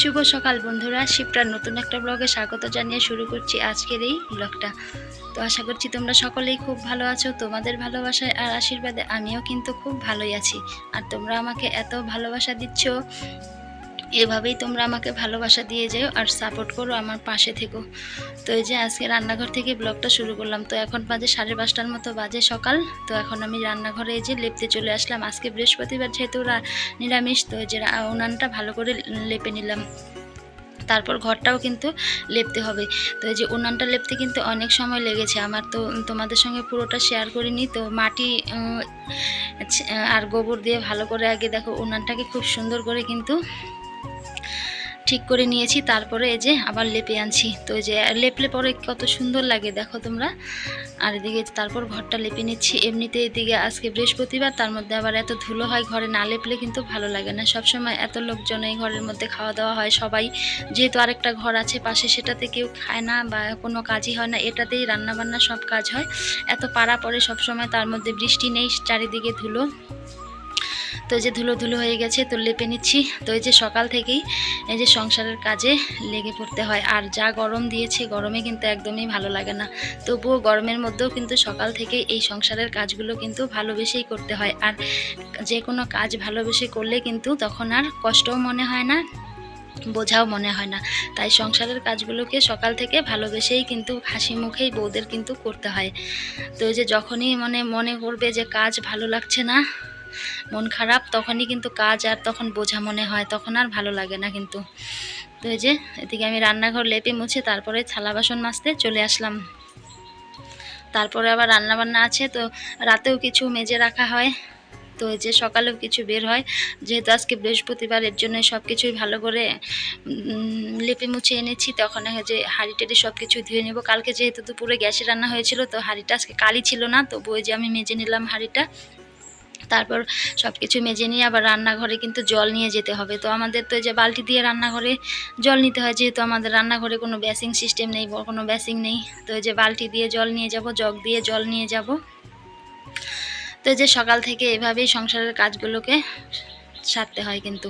শুভ সকাল বন্ধুরা। শিবটার নতুন একটা ব্লগে স্বাগত জানিয়ে শুরু করছি আজকের এই ব্লগটা। তো আশা করছি তোমরা সকলেই খুব ভালো আছো, তোমাদের ভালোবাসায় আর আশীর্বাদে। আমিও কিন্তু খুব ভালোই আছি। আর তোমরা আমাকে এত ভালোবাসা দিচ্ছ এভাবেই তোমরা আমাকে ভালোবাসা দিয়ে যেও আর সাপোর্ট করো আমার পাশে থেকো। তো এই যে আজকে রান্নাঘর থেকে ব্লগটা শুরু করলাম। তো এখন বাজে সাড়ে পাঁচটার মতো বাজে সকাল। তো এখন আমি রান্নাঘরে যে লেপতে চলে আসলাম। আজকে বৃহস্পতিবার যেহেতু নিরামিষ, তো যে উনানটা ভালো করে লেপে নিলাম। তারপর ঘরটাও কিন্তু লেপতে হবে। তো এই যে উনানটা লেপতে কিন্তু অনেক সময় লেগেছে। আমার তো তোমাদের সঙ্গে পুরোটা শেয়ার করিনি। তো মাটি আর গোবর দিয়ে ভালো করে আগে দেখো উনানটাকে খুব সুন্দর করে কিন্তু ঠিক করে নিয়েছি, তারপরে এই যে আবার লেপে আনছি। তো এই যে লেপলে পরে কত সুন্দর লাগে, দেখো তোমরা। আর এদিকে তারপর ঘরটা লেপে নিচ্ছি। এমনিতে এদিকে আজকে বৃহস্পতিবার, তার মধ্যে আবার এত ধুলো হয় ঘরে না লেপলে কিন্তু ভালো লাগে না। সবসময় এত লোকজন এই ঘরের মধ্যে খাওয়া দাওয়া হয়, সবাই যেহেতু আরেকটা ঘর আছে, পাশে সেটাতে কেউ খায় না বা কোনো কাজই হয় না, এটাতেই রান্না বান্না সব কাজ হয়। এত পাড়া পড়ে সবসময়, তার মধ্যে বৃষ্টি নেই, চারিদিকে ধুলো। তো যে ধুলো ধুলো হয়ে গেছে, তো লেপে নিচ্ছি। তো এই যে সকাল থেকেই এই যে সংসারের কাজে লেগে পড়তে হয়। আর যা গরম দিয়েছে, গরমে কিন্তু একদমই ভালো লাগে না। তবুও গরমের মধ্যেও কিন্তু সকাল থেকে এই সংসারের কাজগুলো কিন্তু ভালোবেসেই করতে হয়। আর যে কোনো কাজ ভালোবেসে করলে কিন্তু তখন আর কষ্টও মনে হয় না, বোঝাও মনে হয় না। তাই সংসারের কাজগুলোকে সকাল থেকে ভালোবেসেই কিন্তু হাসি মুখেই বউদের কিন্তু করতে হয়। তো এই যে যখনই মানে মনে করবে যে কাজ ভালো লাগছে না মন খারাপ, তখনই কিন্তু কাজ আর তখন বোঝা মনে হয়, তখন আর ভালো লাগে না কিন্তু। তো এই যে, এদিকে আমি রান্নাঘর লেপে মুছে তারপরে থালা বাসন মাজতে চলে আসলাম। তারপরে আবার রান্না বান্না আছে, তো রাতেও কিছু মেজে রাখা হয়। তো যে, সকালেও কিছু বের হয়। যেহেতু আজকে বৃহস্পতিবার, এর জন্য সব কিছুই ভালো করে লেপে মুছে এনেছি। তখন যে, হাঁড়ি টাড়ি সব কিছু ধুয়ে নেব। কালকে যেহেতু দুপুরে গ্যাসে রান্না হয়েছিল, তো হাঁড়িটা আজকে কালি ছিল না তবু ওই যে, আমি মেজে নিলাম হাঁড়িটা। তারপর সব কিছু মেজে নিয়ে আবার রান্নাঘরে কিন্তু জল নিয়ে যেতে হবে। তো আমাদের তো যে বালতি দিয়ে রান্নাঘরে জল নিতে হয়, যেহেতু আমাদের রান্নাঘরে কোনো ব্যাসিং সিস্টেম নেই কোনো ব্যাসিং নেই, তো যে বালতি দিয়ে জল নিয়ে যাব, জগ দিয়ে জল নিয়ে যাব। তো যে সকাল থেকে এভাবেই সংসারের কাজগুলোকে সারতে হয় কিন্তু।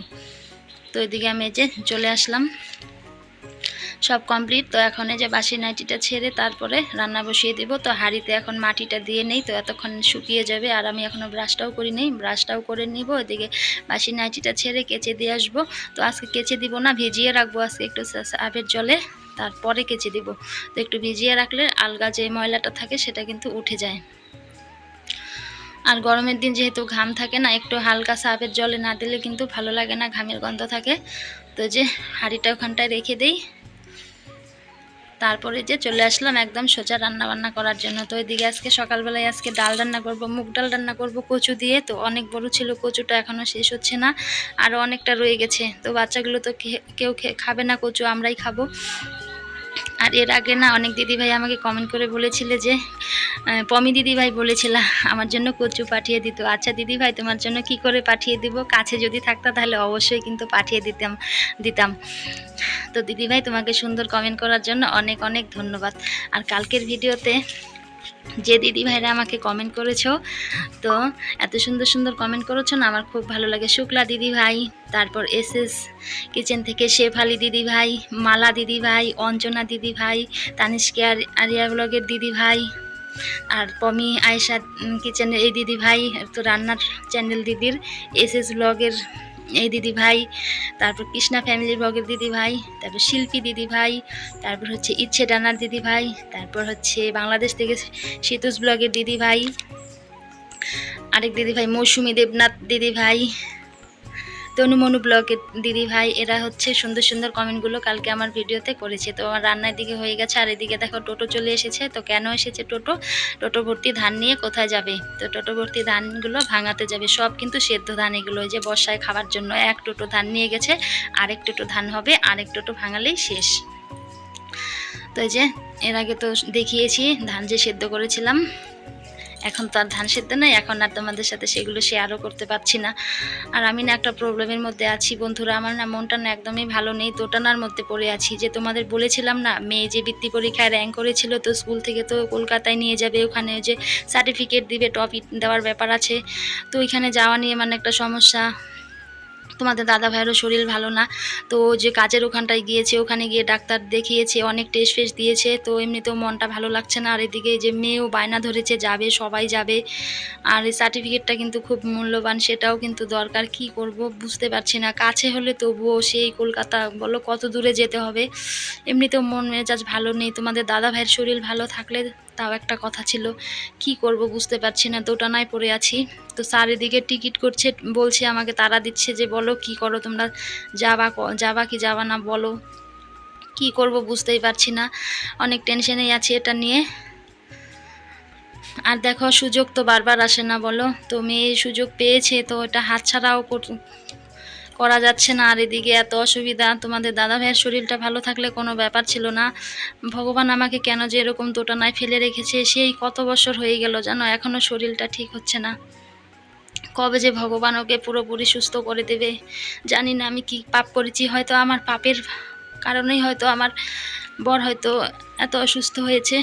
তো এদিকে আমি যে চলে আসলাম। সব কমপ্লিট তো এখন এই যে বাসি নাইটিটা ছেড়ে তারপরে রান্না বসিয়ে দিব। তো হাঁড়িতে এখন মাটিটা দিয়ে নেই, তো এতক্ষণ শুকিয়ে যাবে। আর আমি এখনও ব্রাশটাও করি নেই ব্রাশটাও করে নিব। এদিকে বাসি নাইটিটা ছেড়ে কেচে দিয়ে আসব। তো আজকে কেচে দিব না, ভিজিয়ে রাখব আজকে একটু আবের জলে। তারপরে কেচে দিব। তো একটু ভিজিয়ে রাখলে আলগা যে ময়লাটা থাকে সেটা কিন্তু উঠে যায়। আর গরমের দিন যেহেতু ঘাম থাকে না, একটু হালকা সাপের জলে না দিলে কিন্তু ভালো লাগে না, ঘামের গন্ধ থাকে। তো যে হাঁড়িটা ওখানটায় রেখে দেই। তারপরে যে চলে আসলাম একদম সোজা রান্না বান্না করার জন্য। তো এদিকে আজকে সকালবেলায় আজকে ডাল রান্না করব, মুগ ডাল রান্না করব, কচু দিয়ে। তো অনেক বড় ছিল, কচুটা এখনও শেষ হচ্ছে না। আরও অনেকটা রয়ে গেছে। তো বাচ্চাগুলো তো কেউ খাবে না কচু, আমরাই খাব। আর এর আগে না অনেক দিদিভাই আমাকে কমেন্ট করে বলেছিলে যে পমি দিদিভাই বলেছিল, আমার জন্য কচু পাঠিয়ে দিত। আচ্ছা দিদিভাই, তোমার জন্য কি করে পাঠিয়ে দিব? কাছে যদি থাকতো তাহলে অবশ্যই কিন্তু পাঠিয়ে দিতাম দিতাম। তো দিদিভাই তোমাকে সুন্দর কমেন্ট করার জন্য অনেক অনেক ধন্যবাদ। আর কালকের ভিডিওতে যে দিদিভাইরা আমাকে কমেন্ট করেছ, তো এত সুন্দর সুন্দর কমেন্ট করেছ না, আমার খুব ভালো লাগে। শুক্লা দিদিভাই, তারপর এস এস কিচেন থেকে শেফ শেফালি দিদিভাই, মালা দিদিভাই, অঞ্জনা দিদিভাই, তানিষ্কে আর আরিয়া ব্লগের দিদিভাই, আর পমি, আয়েশা কিচেনের এই দিদিভাই, তো রান্নার চ্যানেল দিদির এস এস ব্লগের এই দিদি ভাই তারপর কৃষ্ণা ফ্যামিলির ব্লগের দিদি ভাই তারপর শিল্পী দিদি ভাই তারপর হচ্ছে ইচ্ছে ডানার দিদি ভাই তারপর হচ্ছে বাংলাদেশ থেকে শীতুষ ব্লগের দিদি ভাই আরেক দিদি ভাই মৌসুমি দেবনাথ দিদি ভাই তনুমনু ব্লগের দিদি ভাই, এরা হচ্ছে সুন্দর সুন্দর কমেন্টগুলো কালকে আমার ভিডিওতে করেছে। তো আমার রান্নার দিকে হয়ে গেছে, আর এদিকে দেখো টোটো চলে এসেছে। তো কেন এসেছে টোটো? টোটো ভর্তি ধান নিয়ে কোথায় যাবে? তো টোটো ভর্তি ধানগুলো ভাঙাতে যাবে। সব কিন্তু সেদ্ধ ধান এগুলো যে বর্ষায় খাবার জন্য এক টোটো ধান নিয়ে গেছে, আরেক টোটো ধান হবে, আরেক টোটো ভাঙালেই শেষ। তো এই যে, এর আগে তো দেখিয়েছি, ধান যে সেদ্ধ করেছিলাম এখন তো আর ধান সেদ্ধ নাই, এখন আর তোমাদের সাথে সেগুলো শেয়ারও করতে পারছি না। আর আমি না একটা প্রবলেমের মধ্যে আছি, বন্ধুরা, আমার না মনটা না একদমই ভালো নেই, দোটানার মধ্যে পড়ে আছি। যে তোমাদের বলেছিলাম না, মেয়ে যে বৃত্তি পরীক্ষায় র্যাঙ্ক করেছিল, তো স্কুল থেকে তো কলকাতায় নিয়ে যাবে, ওখানে যে সার্টিফিকেট দিবে টপ দেওয়ার ব্যাপার আছে। তো ওইখানে যাওয়া নিয়ে মানে একটা সমস্যা। তোমাদের দাদা ভাইয়েরও শরীর ভালো না। তো যে কাজের ওখানটায় গিয়েছে, ওখানে গিয়ে ডাক্তার দেখিয়েছে, অনেক টেস্ট ফেস্ট দিয়েছে, তো এমনিতেও মনটা ভালো লাগছে না। আর এদিকে যে মেয়েও বায়না ধরেছে, যাবে, সবাই যাবে। আর এই সার্টিফিকেটটা কিন্তু খুব মূল্যবান, সেটাও কিন্তু দরকার, কি করব বুঝতে পারছি না। কাছে হলে তবুও সেই কলকাতা, বলো কত দূরে যেতে হবে। এমনিতেও মন মেজাজ ভালো নেই, তোমাদের দাদা ভাইয়ের শরীর ভালো থাকলে তাও একটা কথা ছিল, কি করব বুঝতে পারছি না, দোটানায় পড়ে আছি। তো স্যার এদিকে টিকিট করছে, বলছে আমাকে, তারা দিচ্ছে যে, বলো কি করো তোমরা, যাবা যাবা কি যাবা না বলো, কি করব বুঝতেই পারছি না, অনেক টেনশনেই আছি এটা নিয়ে। আর দেখো, সুযোগ তো বারবার আসে না বলো, তো মেয়ে সুযোগ পেয়েছে, তো এটা হাতছাড়াও কর- যাচ্ছে না। আর এদিকে এত অসুবিধা, তোমাদের দাদা ভাইয়ের শরীরটা ভালো থাকলে কোনো ব্যাপার ছিল না। ভগবান আমাকে কেন যে এরকম দোটানায় ফেলে রেখেছে, সেই কত বছর হয়ে গেল জানো এখনও শরীরটা ঠিক হচ্ছে না। কবে যে ভগবান ওকে পুরোপুরি সুস্থ করে দেবে, জানি না আমি কি পাপ করেছি। হয়তো আমার পাপের কারণেই হয়তো আমার বর হয়তো এত অসুস্থ হয়েছে।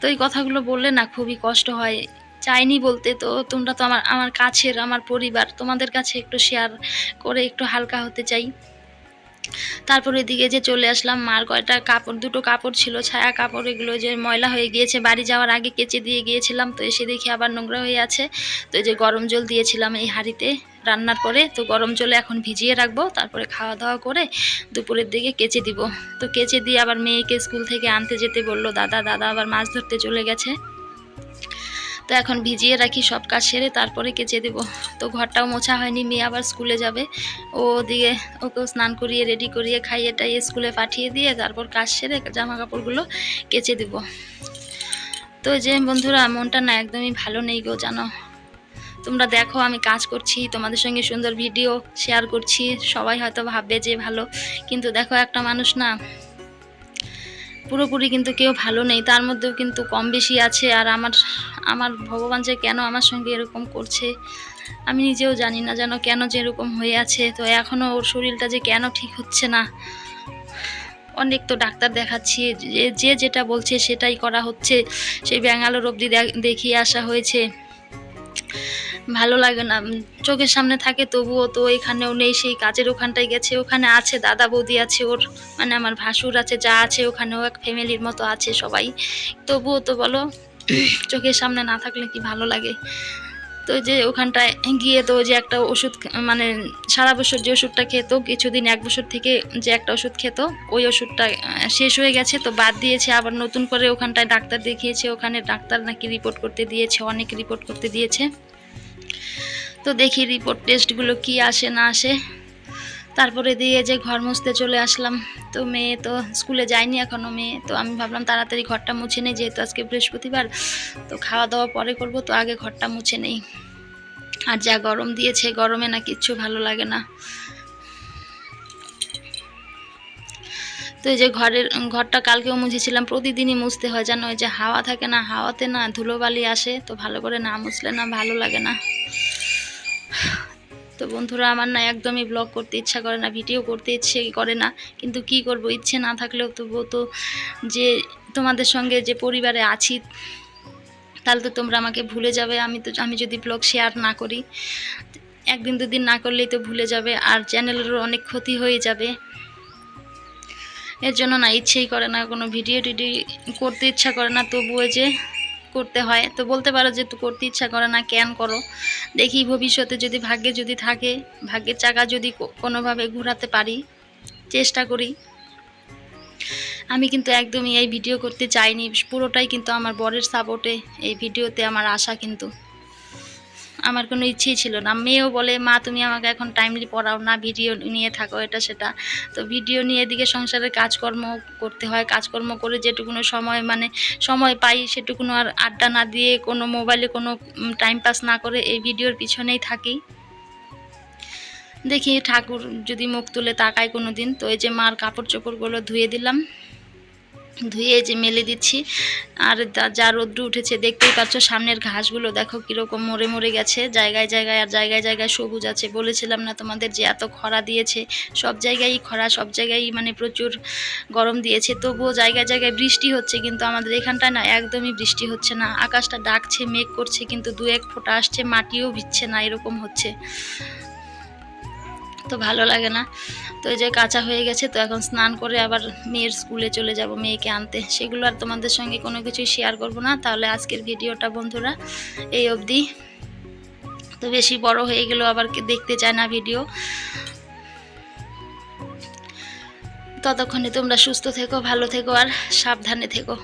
তো এই কথাগুলো বললে না খুবই কষ্ট হয়। চাইনি বলতে তো তোমরা তো আমার আমার কাছের, আমার পরিবার, তোমাদের কাছে একটু শেয়ার করে একটু হালকা হতে চাই। তারপরে এদিকে যে চলে আসলাম, মার কয়টা কাপড়, দুটো কাপড় ছিল, ছায়া কাপড়, এগুলো যে ময়লা হয়ে গিয়েছে, বাড়ি যাওয়ার আগে কেচে দিয়ে গিয়েছিলাম, তো এসে দেখি আবার নোংরা হয়ে আছে। তো যে গরম জল দিয়েছিলাম এই হাঁড়িতে রান্নার পরে, তো গরম জলে এখন ভিজিয়ে রাখব, তারপরে খাওয়া দাওয়া করে দুপুরের দিকে কেচে দিব। তো কেচে দিয়ে আবার মেয়েকে স্কুল থেকে আনতে যেতে বলল, দাদা দাদা আবার মাছ ধরতে চলে গেছে। তো এখন ভিজিয়ে রাখি, সব কাজ সেরে তারপরে কেচে দেবো। তো ঘরটাও মোছা হয়নি, মেয়ে আবার স্কুলে যাবে। ও দিয়ে ওকে স্নান করিয়ে রেডি করিয়ে, খাইয়ে টাইয়ে স্কুলে পাঠিয়ে দিয়ে তারপর কাজ সেরে জামা কাপড়গুলো কেচে দেব। তো যে বন্ধুরা, মনটা না একদমই ভালো নেই গো, জানো? তোমরা দেখো, আমি কাজ করছি, তোমাদের সঙ্গে সুন্দর ভিডিও শেয়ার করছি, সবাই হয়তো ভাববে যে ভালো। কিন্তু দেখো একটা মানুষ না পুরোপুরি কিন্তু কেউ ভালো নেই, তার মধ্যেও কিন্তু কম বেশি আছে। আর আমার আমার ভগবান যে কেন আমার সঙ্গে এরকম করছে, আমি নিজেও জানি না যেন কেন যে এরকম হয়ে আছে। তো এখনও ওর শরীরটা যে কেন ঠিক হচ্ছে না, অনেক তো ডাক্তার দেখাচ্ছি যে যেটা বলছে সেটাই করা হচ্ছে। সেই ব্যাঙ্গালোর অবধি দেখ- দেখিয়ে আসা হয়েছে। ভালো লাগে না। চোখের সামনে থাকে তবুও তো এখানেও নেই, সেই কাজের ওখানটায় গেছে। ওখানে আছে, দাদা বৌদি আছে ওর মানে আমার ভাসুর আছে, যা আছে ওখানেও এক ফ্যামিলির মতো আছে সবাই। তবুও তো বলো, চোখের সামনে না থাকলে কি ভালো লাগে? তো যে ওখানটায় গিয়ে তো যে একটা ওষুধ মানে সারা বছর যে ওষুধটা খেত, কিছুদিন এক বছর থেকে যে একটা ওষুধ খেত, ওই ওষুধটা শেষ হয়ে গেছে। তো বাদ দিয়েছে, আবার নতুন করে ওখানটায় ডাক্তার দেখিয়েছে। ওখানে ডাক্তার নাকি রিপোর্ট করতে দিয়েছে, অনেক রিপোর্ট করতে দিয়েছে। তো দেখি রিপোর্ট টেস্টগুলো কি আসে, না আসে। তারপরে দিয়ে যে ঘর মুছতে চলে আসলাম। তো মেয়ে তো স্কুলে যায়নি এখনও মেয়ে। তো আমি ভাবলাম তাড়াতাড়ি ঘরটা মুছে নেই, যেহেতু আজকে বৃহস্পতিবার। তো খাওয়া দাওয়া পরে করব, তো আগে ঘরটা মুছে নেই। আর যা গরম দিয়েছে, গরমে না কিচ্ছু ভালো লাগে না। তো এই যে ঘরের, ঘরটা কালকেও মুছেছিলাম। প্রতিদিনই মুছতে হয়, জানো? ওই যে হাওয়া থাকে না, হাওয়াতে না ধুলোবালি আসে, তো ভালো করে না মুছলে না ভালো লাগে না। তো বন্ধুরা, আমার না একদমই ব্লগ করতে ইচ্ছা করে না ভিডিও করতে ইচ্ছে করে না। কিন্তু কি করব, ইচ্ছে না থাকলেও তবুও তো যে তোমাদের সঙ্গে যে পরিবারে আছি, তাহলে তো তোমরা আমাকে ভুলে যাবে। আমি তো, আমি যদি ব্লগ শেয়ার না করি, একদিন দুদিন না করলেই তো ভুলে যাবে। আর চ্যানেলেরও অনেক ক্ষতি হয়ে যাবে। এর জন্য না ইচ্ছেই করে না, কোনো ভিডিও টিডিও করতে ইচ্ছা করে না, তবুও যে করতে হয়। তো বলতে পারো যে তো করতে ইচ্ছা করে না, কেন করো? দেখি ভবিষ্যতে যদি ভাগ্যে যদি থাকে, ভাগ্যের চাকা যদি কোনোভাবে ঘোরাতে পারি, চেষ্টা করি। আমি কিন্তু একদমই এই ভিডিও করতে চাইনি, পুরোটাই কিন্তু আমার বরের সাপোর্টে এই ভিডিওতে আমার আশা কিন্তু। আমার কোনো ইচ্ছেই ছিল না। মেয়েও বলে, মা, তুমি আমাকে এখন টাইমলি পড়াও না ভিডিও নিয়ে থাকো, এটা সেটা। তো ভিডিও নিয়ে এদিকে সংসারের কাজকর্ম করতে হয়। কাজকর্ম করে যেটুকুনো সময় মানে সময় পাই সেটুকুনো আর আড্ডা না দিয়ে কোনো মোবাইলে কোনো টাইম পাস না করে এই ভিডিওর পিছনেই থাকি। দেখি, ঠাকুর যদি মুখ তুলে তাকায় কোনো দিন। তো এই যে মার কাপড় চোপড়গুলো ধুয়ে দিলাম। ধুয়ে যে মেলে দিচ্ছি। আর যা- রোদ্রু উঠেছে, দেখতেই পাচ্ছ সামনের ঘাসগুলো, দেখো কীরকম মরে মরে গেছে। জায়গায় জায়গায় আর জায়গায় জায়গায় সবুজ আছে। বলেছিলাম না তোমাদের যে এত খরা দিয়েছে, সব জায়গায় খরা, সব জায়গায় মানে প্রচুর গরম দিয়েছে। তবুও জায়গায় জায়গায় বৃষ্টি হচ্ছে, কিন্তু আমাদের এখানটায় না একদমই বৃষ্টি হচ্ছে না। আকাশটা ডাকছে, মেঘ করছে, কিন্তু দু এক ফোঁটা আসছে, মাটিও ভিজছে না, এরকম হচ্ছে। তো ভালো লাগে না। তো এই যে কাঁচা হয়ে গেছে, তো এখন স্নান করে আবার মেয়ের স্কুলে চলে যাব মেয়েকে আনতে। সেগুলো আর তোমাদের সঙ্গে কোনো কিছুই শেয়ার করব না। তাহলে আজকের ভিডিওটা বন্ধুরা এই অবধি। তো বেশি বড় হয়ে গেল আবার দেখতে চায় না ভিডিও ততক্ষণে তোমরা সুস্থ থেকো, ভালো থেকো আর সাবধানে থেকো।